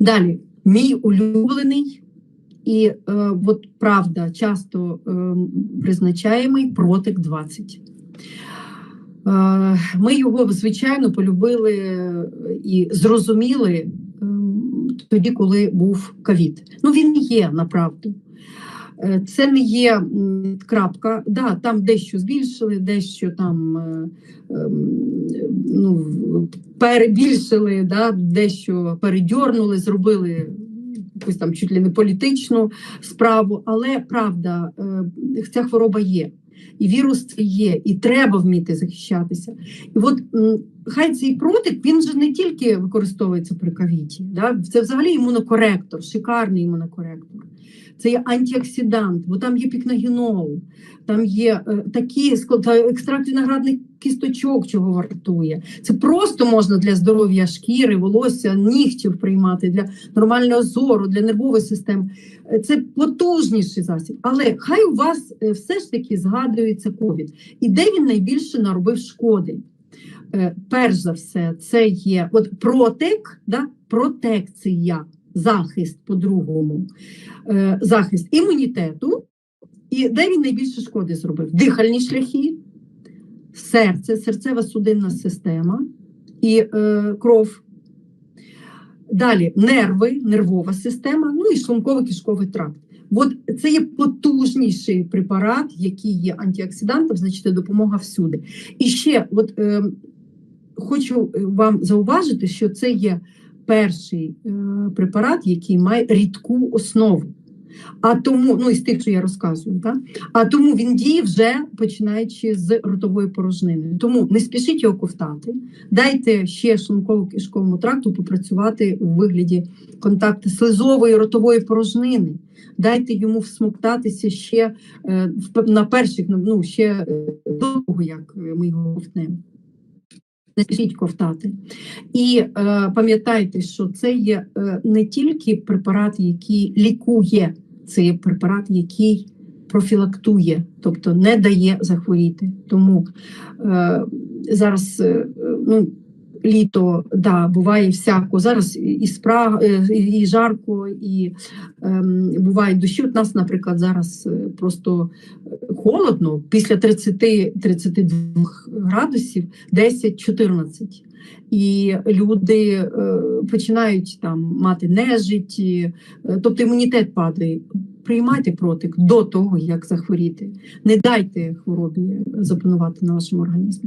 Далі, мій улюблений і е, от правда часто е, призначаємий протик 20. Е, Ми його, звичайно, полюбили і зрозуміли ем, тоді, коли був ковід. Ну, він є направду. Е, Це не є крапка. Да, там дещо збільшили, дещо там е, ем, ну, перебільшили, да, дещо передьорнули, зробили якусь там чуть ли не політичну справу. Але правда, е, ця хвороба є. І вірус це є, і треба вміти захищатися. І от хай цей протик він же не тільки використовується при ковіді, да? це взагалі імунокоректор, шикарний імунокоректор. Це є антиоксидант, бо там є пікногенол, там є е, такі екстракт виноградних кісточок, чого вартує. Це просто можна для здоров'я шкіри, волосся, нігтів приймати, для нормального зору, для нервової системи. Е, Це потужніший засіб. Але хай у вас е, все ж таки згадується ковід. І де він найбільше наробив шкоди? Е, Перш за все, це є от протек, да? протекція, захист по-другому, Е, захист імунітету. І де він найбільше шкоди зробив? Дихальні шляхи, серце, серцева судинна система і е, кров. Далі нерви, нервова система, ну і шлунково-кишковий тракт. От це є потужніший препарат, який є антиоксидантом, значить допомога всюди. І ще, от е, хочу вам зауважити, що це є перший е, препарат, який має рідку основу. А тому, ну із тих, що я розказую, так? а тому він діє вже починаючи з ротової порожнини. Тому не спішіть його ковтати, дайте ще шлунково-кишковому тракту попрацювати у вигляді контакту слизової ротової порожнини. Дайте йому всмоктатися ще е, на перших, ну ще е, до того, як ми його ковтнемо. Не спішіть ковтати. І е, пам'ятайте, що це є е, не тільки препарат, який лікує, це є препарат, який профілактує, тобто не дає захворіти. Тому е, зараз е, ну, літо да, буває всяко. Зараз і спра, е, і жарко, і ем, бувають дощі. От нас, наприклад, зараз е, просто е, холодно, після 30-32 градусів 10-14. І люди е, починають там мати нежить, е, тобто імунітет падає. Приймайте протик до того, як захворіти. Не дайте хворобі запанувати на вашому організмі.